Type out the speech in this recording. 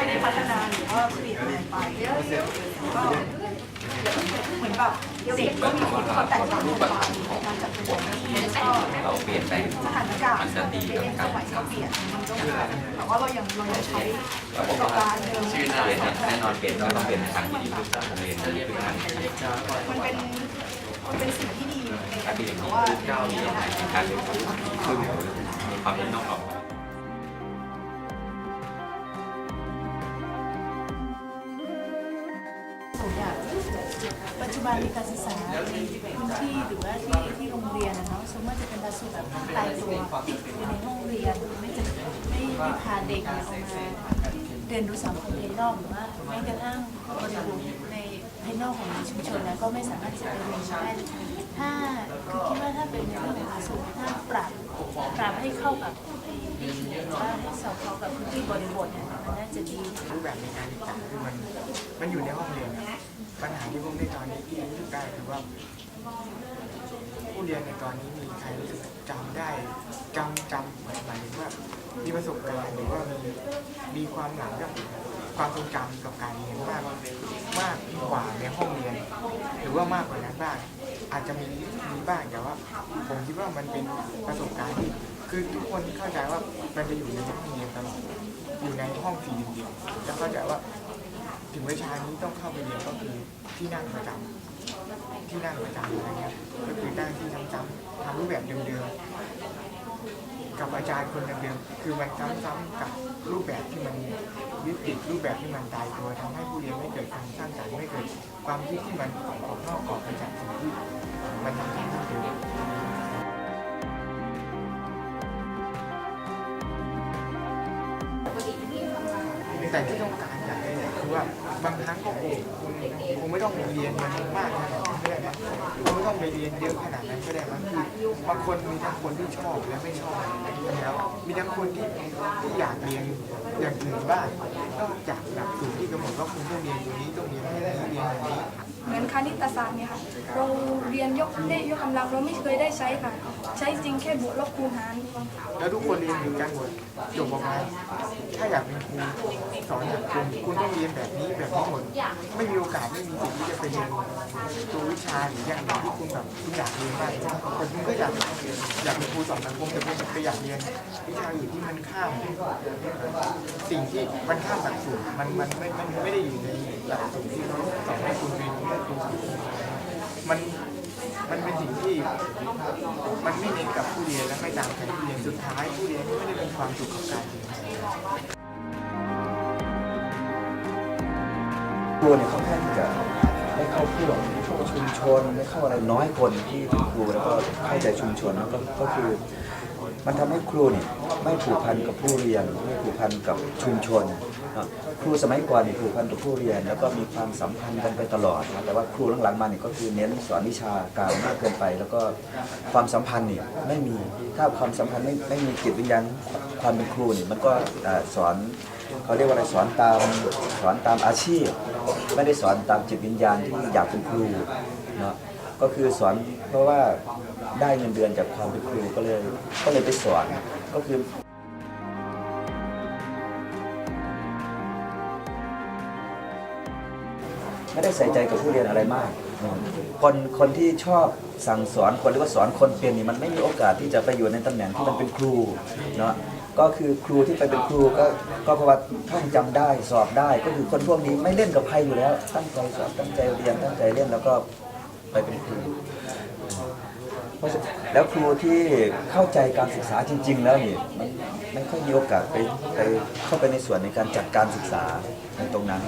ไม่ได้พัฒนาหรือว่าเหมือนแบบเด็กก็มีความแตกต่างกันไปการจัดตัวแล้วก็เราเปลี่ยนแปลงสถานการณ์เปลี่ยนสมัยก็เปลี่ยนมันก็แต่ว่าเรายังเรายังใช้ประสบการณ์เดิมชื่อนาเรียนแน่นอนเปลี่ยนก็ต้องเป็นทางที่ดีขึ้นโรงเรียนจะดีขึ้นทางที่ดีมันเป็นมันเป็นสิ่งที่ดีในการเรียนเพราะว่าก้าวนี้ในการเรียนรู้ขึ้นมีความเป็นนอกกรอบ สูอยางปัจจุบันในการศึกษาในพื้นที่หรือว่าที่ที่โรงเรียนนะเนาะสมมติจะเป็นหลักสูตรแบบตายตัวอยู่ในห้องเรียนไม่จะไม่ไม่พาเด็กเนี่ยออกมาเรียนรู้สังคมภายนอกหรือว่าแม้กระทั่งบริบทในภายนอกของชุมชนแล้วก็ไม่สามารถจะไปเรียนได้ถ้าคือคิดว่าถ้าเป็นในเรื่องของหลักสูตรถ้าปรับปรับให้เข้ากับที่ว่าให้สอดคล้องกับพื้นที่บริบทเนี่ย จะดีรูปแบบในการศึกษาคือมันมันอยู่ในห้องเรียนอะปัญหาที่พวกในตอนนี้ที่รู้สึกได้คือว่า ผู้เรียนในตอนนี้มีใครรู้สึกจำได้จำจำหมายหมายถึงว่ามีประสบการณ์หรือว่ามีมีความหลังกับความทรงจำกับการเรียนมากมากกว่าในห้องเรียน หรือว่ามากกว่านั้นบ้างอาจจะมีมีบ้างแต่ว่า ผมคิดว่ามันเป็นประสบการณ์ที่คือทุกคนเข้าใจว่ามันจะอยู่ในห้องเรียนตลอด อยู่ ในห้องสี่เดียมๆจะเข้าใจว่า ถึงวิชานี้ต้องเข้าไปเรียนก็คือที่นั่งประจำที่นั่งประจำอะไรเงี้ยก็คือนั่งที่ซ้ำๆทำรูปแบบเดิมๆกับอาจารย์คนเดิมๆคือมันซ้ำๆกับรูปแบบที่มันยึดติดรูปแบบที่มันตายตัวทำให้ผู้เรียนไม่เกิดการสร้างสรรค์ไม่เกิดความคิดที่มันออกนอกกรอบไปจากสิ่งที่มันทำให้เดิม แต่ที่ต้องการอยากได้เนี่ยคือว่าบางครั้งก็คงคงไม่ต้องเรียนมันมากขนากนะ คงไม่ต้องไปเรียนเยอะขนาดนั้นก็ได้มั้งคือบางคนมีทั้งคนที่ชอบและไม่ชอบแล้วมีทั้งคนที่ที่อยากเรียนอย่างอื่นบ้างนอกจากหลักสูตรที่กำหนดว่าคุณต้องเรียนตัวนี้ต้องเรียนที่นี้เรียนอันนี้เหมือนคณิตศาสตร์เนี่ยค่ะ เราเรียนยกเลขยกกำลังเราไม่เคยได้ใช้ค่ะ ใช้จริงแค่บวกลบคูณหารแล้วทุกคนเรียนเหมือนกันหมดจบออกมาถ้าอยากเป็นครูสอนอย่างคุณคุณต้องเรียนแบบนี้แบบนี้หมดไม่มีโอกาสไม่มีสิทธิ์ที่จะไปเรียนตัววิชาหรืออย่างอื่นที่คุณแบบคุณอยากเรียนมากแต่คุณก็อยากอยากเป็นครูสอนสังคมแต่คุณไปอยากเรียนวิชาอื่นที่มันข้ามสิ่งที่มันข้ามหลักสูตรมันมันไม่มันไม่ได้อยู่ในหลักสูตรที่เขาสอนให้คุณเป็นครูสังคมมันมันเป็นสิ่งที่มันไม่เน้นกับผู้เรียนและไม่ตามใจผู้เรียนสุดท้ายผู้เรียนไม่ได้มีความสุขกับการเรียนครูเนี่ยเขาแค่จะ เข้าพวกเข้าชุมชนได้เข้าอะไรน้อยคนที่เป็นครูแล้วก็เข้าใจชุมชนแล้วก็ก็คือ มันทำให้ครูเนี่ยไม่ผูกพันกับผู้เรียนไม่ผูกพันกับชุมชนครูสมัยก่อนเนี่ยผูกพันกับผู้เรียน แล้วก็มีความสัมพันธ์กันไปตลอดนะแต่ว่าครูหลังๆมาเนี่ยก็คือเน้นสอนวิชาการมากเกินไป แล้วก็ความสัมพันธ์เนี่ยไม่มีถ้าความสัมพันธ์ไม่ไม่มีจิตวิญญาณ ความเป็นครูเนี่ยมันก็สอนเขาเรียกว่าอะไรสอนตามสอนตามอาชีพ ไม่ได้สอนตามจิตวิญญาณที่อยากเป็นครูเนาะก็คือสอนเพราะว่าได้เงินเดือนจากความเป็นครูก็เลยก็เลยไปสอนก็คือไม่ได้ใส่ใจกับผู้เรียนอะไรมาก คนคนที่ชอบสั่งสอนคนหรือว่าสอนคนเป็นนี่มันไม่มีโอกาสที่จะไปอยู่ในตำแหน่งที่มันเป็นครูเนาะก็คือครูที่ไปเป็นครูก็ก็เพราะว่าท่องจำได้สอบได้ ก็คือคนพวกนี้ไม่เล่นกับใครอยู่แล้ว ตั้งใจสอบตั้งใจเรียนตั้งใจเล่นแล้วก็ไปเป็นครูแล้วครูที่เข้าใจการศึกษาจริง ๆ แล้วนี่มันไม่ค่อยมีโอกาสไปไปเข้าไปในส่วนในการจัดการศึกษาในตรงนั้น